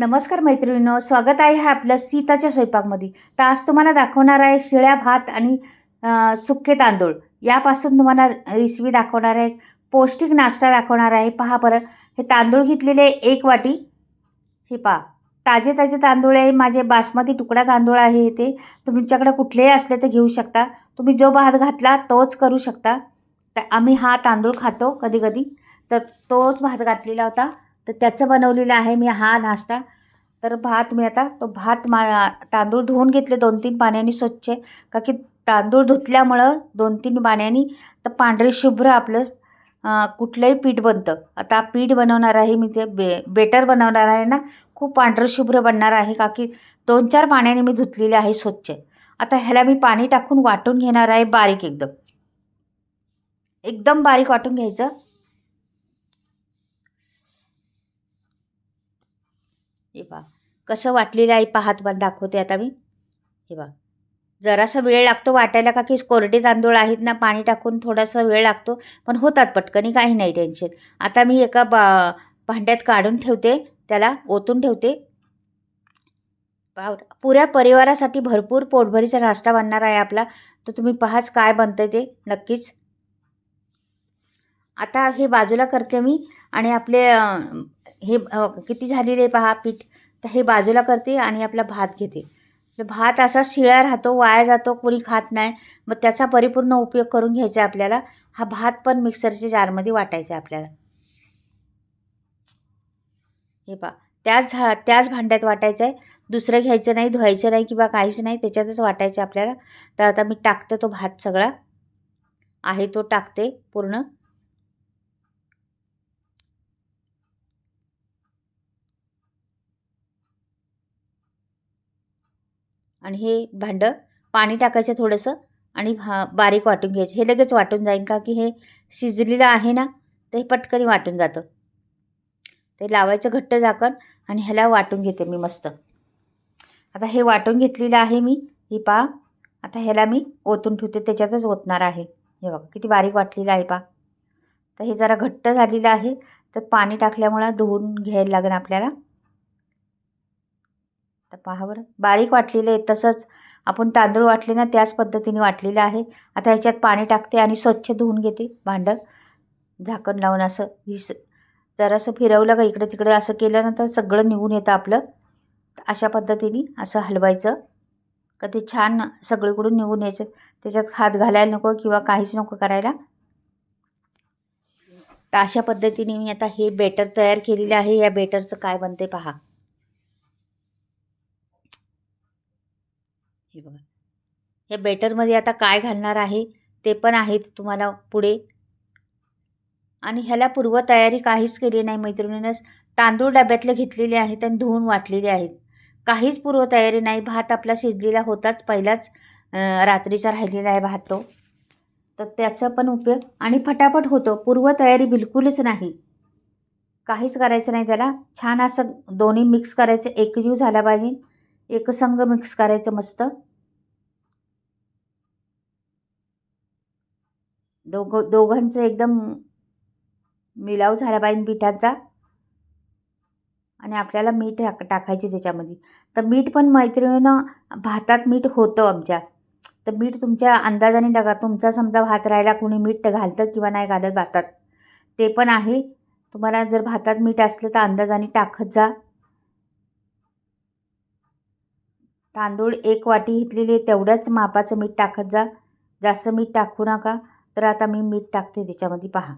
नमस्कार मैत्रिणींनो स्वागत आहे हा आपल्या सीताच्या स्वयंपाकमध्ये. तर आज तुम्हाला दाखवणार आहे शिळ्या भात आणि सुके तांदूळ. यापासून तुम्हाला रेसिपी दाखवणार आहे पौष्टिक नाश्ता दाखवणार आहे. पहा बरं हे तांदूळ घेतलेले एक वाटी. हे पहा ताजे ताजे तांदूळ आहे. माझे बासमती तुकडा तांदूळ आहे ते. तुमच्याकडे कुठलेही असले तर घेऊ शकता. तुम्ही जो भात घातला तोच करू शकता. तर आम्ही हा तांदूळ खातो कधी कधी तर तोच भात घातलेला होता. तर त्याचं बनवलेलं आहे मी हा नाश्ता. तर भात मी आता तो भात मा तांदूळ धुवून घेतले दोन तीन पाण्याने स्वच्छ. का की तांदूळ धुतल्यामुळं दोन तीन पाण्याने तर पांढरे शुभ्र आपलं कुठलंही पीठ बनतं. आता पीठ बनवणार आहे मी ते बे बेटर बनवणार आहे ना खूप पांढरं शुभ्र बनणार आहे. का की दोन चार पाण्याने मी धुतलेले आहे स्वच्छ. आता ह्याला मी पाणी टाकून वाटून घेणार आहे बारीक एकदम. एकदम बारीक वाटून घ्यायचं. हे पहा. कसं वाटलेलं आहे? पाहात पण दाखवते आता मी. हे पहा. जरासा वेळ लागतो वाटायला का की कोरडे तांदूळ आहेत ना पाणी टाकून थोडासा वेळ लागतो. पण होतात पटकनी काही नाही टेन्शन आता मी एका बा भांड्यात काढून ठेवते त्याला ओतून ठेवते. पुऱ्या परिवारासाठी भरपूर पोटभरीचा नाश्ता बनणार आहे आपला. तर तुम्ही पहाच काय बनतं ते. नक्कीच. आता हे बाजूला करते मी आणि आपले हे किती झालेले पहा पीठ? तर हे बाजूला करते आणि आपला भात घेते. भात असा शिळा राहतो वाया जातो कोणी खात नाही. मग त्याचा परिपूर्ण उपयोग करून घ्यायचा आहे आपल्याला. हा भात पण मिक्सरच्या जारमध्ये वाटायचा आहे आपल्याला. हे पहा त्याच झा त्याच भांड्यात वाटायचं आहे. दुसरं घ्यायचं नाही धुवायचं नाही किंवा काहीच नाही त्याच्यातच वाटायचं आपल्याला. तर आता मी टाकते तो भात सगळा. आहे तो टाकते पूर्ण. आणि हे भांडं पाणी टाकायचं थोडंसं आणि भा बारीक वाटून घ्यायचं. हे लगेच वाटून जाईल का की हे शिजलेलं आहे ना तर हे पटकन वाटून जातं. ते लावायचं घट्ट झाकण आणि ह्याला वाटून घेते मी मस्त. आता हे वाटून घेतलेलं आहे मी ही पा आता ह्याला मी ओतून ठेवते त्याच्यातच ओतणार आहे. हे बघा किती बारीक वाटलेलं आहे पा तर हे जरा घट्ट झालेलं आहे तर पाणी टाकल्यामुळं धुवून घ्यायला लागेल आपल्याला. तर पहा बरं. बारीक वाटलेलं आहे तसंच. आपण तांदूळ वाटले ना त्याच पद्धतीने वाटलेलं आहे. आता ह्याच्यात पाणी टाकते आणि स्वच्छ धुवून घेते भांडं. झाकण लावून असं. हिस जरासं फिरवलं का इकडे तिकडे असं केलं ना तर सगळं निघून येतं आपलं. अशा पद्धतीने असं हलवायचं. का ते छान सगळीकडून निघून यायचं. त्याच्यात हात घालायला नको किंवा काहीच नको करायला. तर अशा पद्धतीने मी आता हे बेटर तयार केलेलं आहे. या बेटरचं काय बनते पहा. हे बघा. या बेटरमध्ये आता काय घालणार आहे ते पण आहेत तुम्हाला पुढे. आणि ह्याला पूर्वतयारी काहीच केली नाही मैत्रिणीनंच. तांदूळ डब्यातले घेतलेले आहेत आणि धुवून वाटलेले आहेत. काहीच पूर्वतयारी नाही. भात आपला शिजलेला होताच पहिलाच रात्रीचा राहिलेला आहे भात तो. तर त्याचा पण उपयोग आणि फटाफट होतो. पूर्वतयारी बिलकुलच नाही. काहीच करायचं नाही त्याला. छान असं दोन्ही मिक्स करायचं. एकजीव झाला पाहिजे. एकसंग मिक्स करायचं मस्त. दोघं दोघांचं एकदम मिलाव झाला पाहिजे पिठाचा आणि आपल्याला मीठ टाक टाकायचे त्याच्यामध्ये. तर मीठ पण मैत्रिणीनं भातात मीठ होतं आमच्या. तर मीठ तुमच्या अंदाजाने टाका. तुमचा समजा भात राहिला कोणी मीठ घालतं किंवा नाही घालत भातात. ते पण आहे. तुम्हाला जर भातात मीठ असलं तर अंदाजाने टाकत जा. तांदूळ एक वाटी घेतलेली आहे तेवढ्याच मापाचं मीठ टाकत जा. जास्त मीठ टाकू नका. तर आता मी मीठ टाकते त्याच्यामध्ये पहा.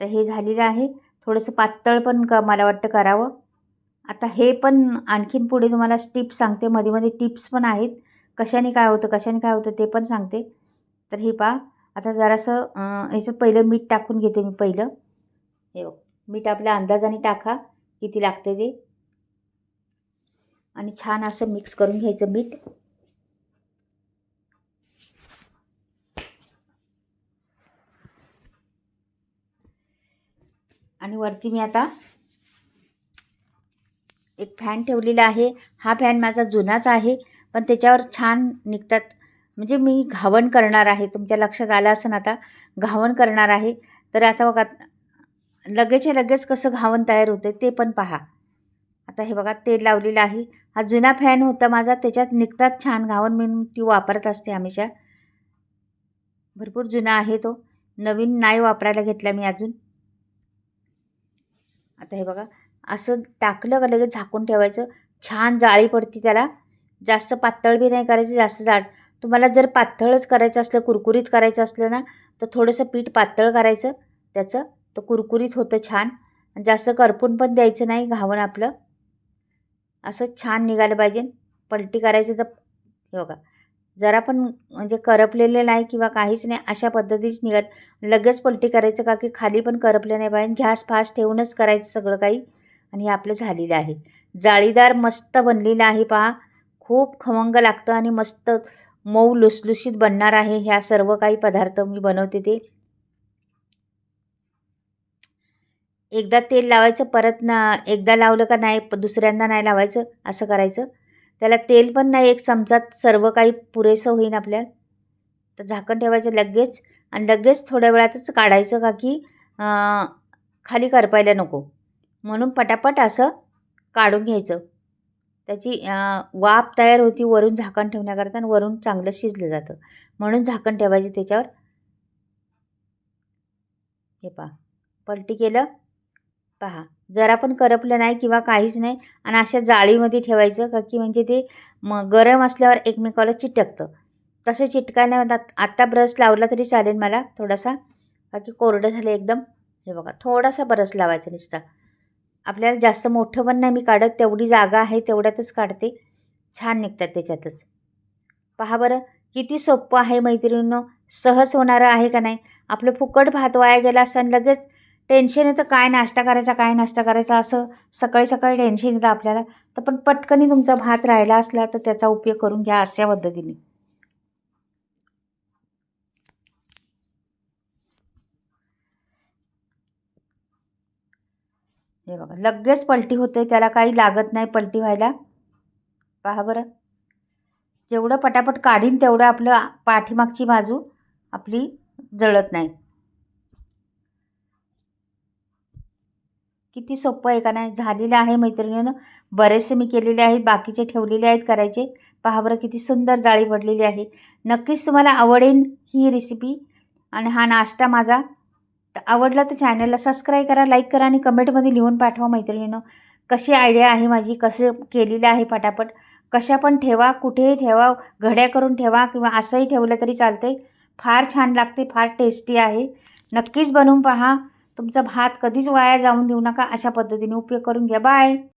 तर हे झालेलं आहे. थोडंसं पातळ पण क मला वाटतं करावं. आता हे पण आणखीन पुढे तुम्हाला टिप्स सांगते. मध्ये मध्ये टिप्स पण आहेत. कशाने काय होतं कशाने काय होतं ते पण सांगते. तर हे पहा. आता जरासं ह्याचं पहिलं मीठ टाकून घेते मी पहिलं. हे मीठ आपल्या अंदाजाने टाका. किती लागते ते. आणि छान असं मिक्स करून घ्यायचं मीठ. आणि वरती मी आता एक फॅन ठेवलेला आहे. हा फॅन माझा जुनाच आहे. पण त्याच्यावर छान निघतात. म्हणजे मी घावण करणार आहे. तुमच्या लक्षात आलं असं आता घावण करणार आहे. तर आता बघा लगेचच्या लगेच कसं घावण तयार होते ते पण पहा. आता हे बघा तेल लावलेलं आहे. हा जुना फॅन होता माझा त्याच्यात निघतात छान घावण मी ती वापरत असते हमेशा. भरपूर जुना आहे तो. नवीन नाही वापरायला घेतला मी अजून. आता हे बघा असं टाकलं का लगेच झाकून ठेवायचं? छान जाळी पडते त्याला. जास्त पातळ बी नाही करायचं जास्त जाड. तुम्हाला जर पातळच करायचं असलं कुरकुरीत करायचं असलं ना तर थोडंसं पीठ पातळ करायचं. त्याचं तर कुरकुरीत होतं छान. जास्त करपून पण द्यायचं नाही घावण आपलं. असं छान निघालं पाहिजे. पलटी करायचं तर हे बघा. जरा पण म्हणजे करपलेलं नाही किंवा काहीच नाही अशा पद्धतीच निघत लगेच पलटी करायचं का की खाली पण करपले नाही पाहिजे गॅस फास्ट ठेवूनच करायचं सगळं काही? आणि हे आपलं झालेलं आहे. जाळीदार मस्त बनलेलं आहे पहा. खूप खमंग लागतं आणि मस्त मऊ लुसलुशीत बनणार आहे ह्या सर्व काही पदार्थ मी बनवते ते. एकदा तेल लावायचं परत ना एकदा लावलं का नाही दुसऱ्यांदा नाही लावायचं असं करायचं. त्याला तेल पण नाही एक चमचात सर्व काही पुरेसं होईन आपल्या. तर झाकण ठेवायचं लगेच आणि लगेच थोड्या वेळातच काढायचं का की खाली करपायला नको. म्हणून पटापट असं काढून घ्यायचं. त्याची वाफ तयार होती वरून झाकण ठेवण्याकरता आणि वरून चांगलं शिजलं जातं. म्हणून झाकण ठेवायचं त्याच्यावर. हे पहा. पलटी केलं. पहा जरा पण करपलं नाही किंवा काहीच नाही आणि अशा जाळीमध्ये ठेवायचं का की म्हणजे ते मग गरम असल्यावर एकमेकाला चिटकतं. तसं चिटकायला आत्ता ब्रश लावला तरी चालेल मला थोडासा. का की कोरडं झालं एकदम. हे बघा थोडासा ब्रश लावायचा नुसता. आपल्याला जास्त मोठं पण नाही मी काढत तेवढी जागा आहे तेवढ्यातच काढते. छान निघतात त्याच्यातच. पहा बरं किती सोपं आहे मैत्रिणींनो. सहज होणारं आहे का नाही? आपलं फुकट भात वाया गेला असं लगेच टेन्शन येतं काय नाश्ता करायचा काय नाश्ता करायचा असं सकाळी सकाळी टेन्शन येतं आपल्याला. तर पण पटकनी तुमचा भात राहिला असला तर त्याचा उपयोग करून घ्या अशा पद्धतीने. हे बघा लगेच पलटी होते त्याला काही लागत नाही पलटी व्हायला. पहा बरं. जेवढं पटापट काढीन तेवढं आपलं पाठीमागची बाजू आपली जळत नाही. किती सोपं आहे का नाही? झालेलं आहे मैत्रिणीनं. बरेचसे मी केलेले आहेत बाकीचे ठेवलेले आहेत करायचे. पहा बरं किती सुंदर जाळी पडलेली आहे. नक्कीच तुम्हाला आवडेल ही रेसिपी आणि हा नाश्ता माझा. तर आवडला तर चॅनलला सबस्क्राईब करा लाईक करा आणि कमेंटमध्ये लिहून पाठवा मैत्रिणीनं. कशी आयडिया आहे माझी? कसं केलेलं आहे पटापट? कशा पण ठेवा कुठेही ठेवा घड्या करून ठेवा किंवा असंही ठेवलं तरी चालते फार छान लागते फार टेस्टी आहे. नक्कीच बनवून पहा. तुमचा भात कधीच वाया जाऊन देऊ नका. अशा पद्धतीने उपयोग करून घ्या. बाय